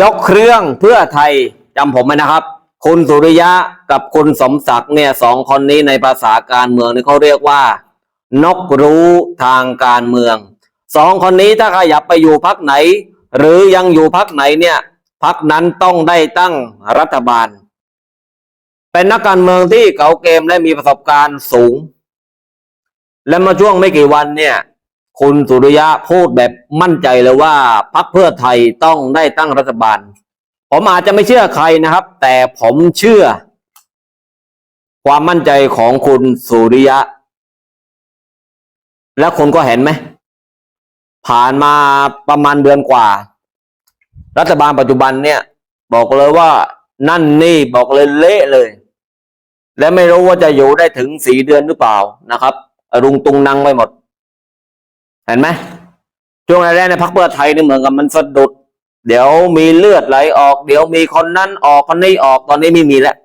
ยกเครื่องเพื่อไทยจำผมไหมนะครับ คุณสุริยะกับคุณสมศักดิ์เนี่ยสองคนนี้ในภาษาการเมืองนี่เขาเรียกว่า นกรู้ทางการเมืองสองคนนี้ถ้าขยับไปอยู่พักไหน หรือยังอยู่พักไหนเนี่ยพักนั้นต้องได้ตั้งรัฐบาล เป็นนักการเมืองที่เก่าเกมและมีประสบการณ์สูง และมาช่วงไม่กี่วันเนี่ย คุณสุริยะพูดแบบมั่นใจเลยว่าพรรคเพื่อไทยต้องได้ตั้งรัฐบาล ผมอาจจะไม่เชื่อใครนะครับ แต่ผมเชื่อ ความมั่นใจของคุณสุริยะ และคุณก็เห็นไหม ผ่านมาประมาณเดือนกว่า รัฐบาลปัจจุบันเนี่ย บอกเลยว่านั่นนี่บอกเลยเละเลย และไม่รู้ว่าจะอยู่ได้ถึงสี่เดือนหรือเปล่านะครับ รุงตุงนังไปหมด เห็นไหมช่วงแรกในพักเพื่อไทยนี่เหมือนกับมันสะดุด เดี๋ยวมีเลือดไหลออก เดี๋ยวมีคนนั้นออกคนนี้ออกตอนนี้ไม่มีแล้ว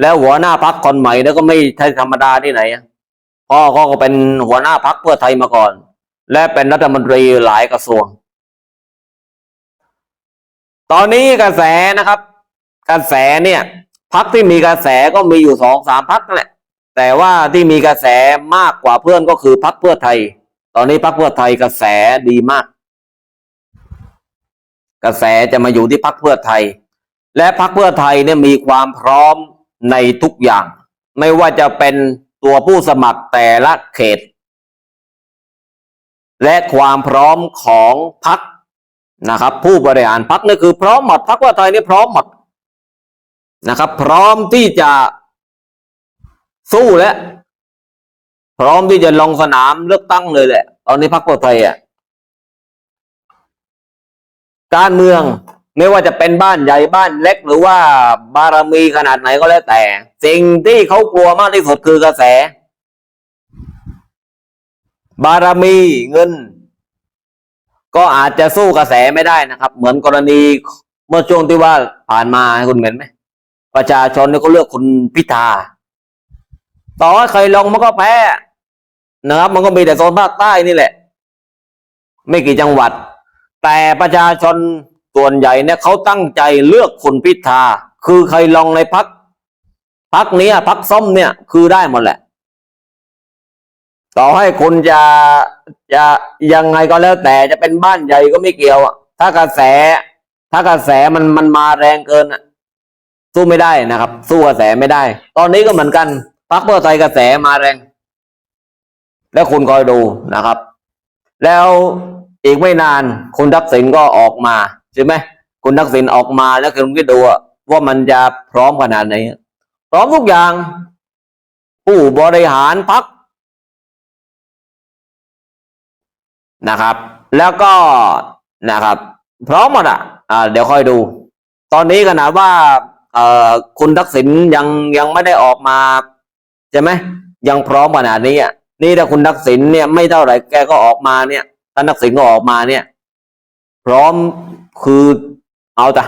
แล้วหัวหน้าพักคนใหม่แล้วก็ไม่ใช่ธรรมดาที่ไหนพ่อเขาก็เป็นหัวหน้าพักเพื่อไทยมาก่อน และเป็นรัฐมนตรีหลายกระทรวง ตอนนี้กระแสนะครับ กระแสเนี่ยพักที่มีกระแสก็มีอยู่สองสามพักนั่นแหละ แต่ว่าที่มีกระแสมากกว่าเพื่อนก็คือพักเพื่อไทย ตอนนี้พักเพื่อไทยกระแสดีมาก กระแสจะมาอยู่ที่พักเพื่อไทย และพักเพื่อไทยเนี่ยมีความพร้อมในทุกอย่าง ไม่ว่าจะเป็นตัวผู้สมัครแต่ละเขต และความพร้อมของพักนะครับ ผู้บริหารพักนี่คือพร้อมหมดพักเพื่อไทยนี่พร้อมหมดนะครับ พร้อมที่จะสู้และ พร้อมที่จะลงสนามเลือกตั้งเลยแหละ ตอนนี้พรรคเพื่อไทยอะการเมืองไม่ว่าจะเป็นบ้านใหญ่บ้านเล็กหรือว่าบารมีขนาดไหนก็แล้วแต่ สิ่งที่เขากลัวมากที่สุดคือกระแส บารมีเงิน ก็อาจจะสู้กระแสไม่ได้นะครับ เหมือนกรณีเมื่อช่วงที่ว่าผ่านมาคุณเห็นไหมประชาชนเนี่ยเขาเลือกคุณพิธาต่อให้ใครลงมันก็แพ้ นะครับ มันก็มีแต่โซนภาคใต้นี่แหละ ไม่กี่จังหวัด แต่ประชาชนส่วนใหญ่เนี่ยเขาตั้งใจเลือกคุณพิธา คือใครลงในพักพักนี้พักส้มเนี่ย คือได้หมดแหละ ต่อให้คุณจะจะยังไงก็แล้วแต่จะเป็นบ้านใหญ่ก็ไม่เกี่ยวอะถ้ากระแส ถ้ากระแสมันมันมาแรงเกินอะสู้ไม่ได้นะครับ สู้กระแสไม่ได้ ตอนนี้ก็เหมือนกันพักเพื่อไทยกระแสมาแรง แล้วคุณคอยดูนะครับ แล้วอีกไม่นานคุณทักษิณก็ออกมาใช่ไหมคุณทักษิณออกมาแล้วคุณคิดดูว่ามันจะพร้อมขนาดไหนพร้อมทุกอย่าง ผู้บริหารพักนะครับ แล้วก็นะครับ พร้อมหมดอะเดี๋ยวค่อยดู ตอนนี้ขนาดว่าคุณทักษิณยังยังไม่ได้ออกมาใช่ไหมยังพร้อมขนาดนี้อะ นี่ถ้าคุณทักษิณเนี่ยไม่เท่าไหร่แกก็ออกมาเนี่ยท่านทักษิณก็ออกมาเนี่ย พร้อมคือเอาแต่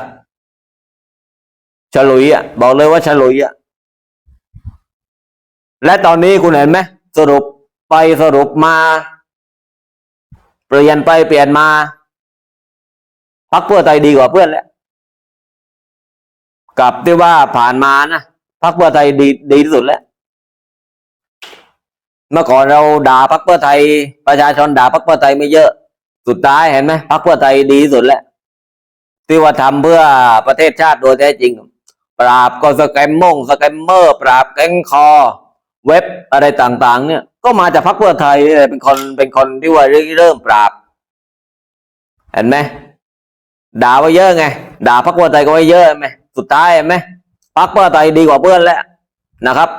ฉลุยอะบอกเลยว่าฉลุยอะและตอนนี้คุณเห็นไหมสรุปไปสรุปมา เปลี่ยนไปเปลี่ยนมาพักเพื่อไทยดีกว่าเพื่อนแล้วกับที่ว่าผ่านมานะพักเพื่อไทยดีดีที่สุดแล้ว เมื่อก่อนเราด่าพักเพื่อไทย ประชาชนด่าพักเพื่อไทยไม่เยอะ สุดท้ายเห็นไหมพักเพื่อไทยดีสุดแล้วที่ว่าทำเพื่อประเทศชาติโดยแท้จริง ปราบก็สแกมมงสแกมเมอร์ ปราบแก๊งคอ เว็บอะไรต่างๆ เนี่ย ก็มาจากพักเพื่อไทยเป็นคนเป็นคนที่ว่าเริ่มปราบ เห็นไหมด่าไว้เยอะไง ด่าพักเพื่อไทยก็ไว้เยอะเห็นไหมสุดท้ายเห็นไหมพักเพื่อไทยดีกว่าเพื่อนแล้วนะครับ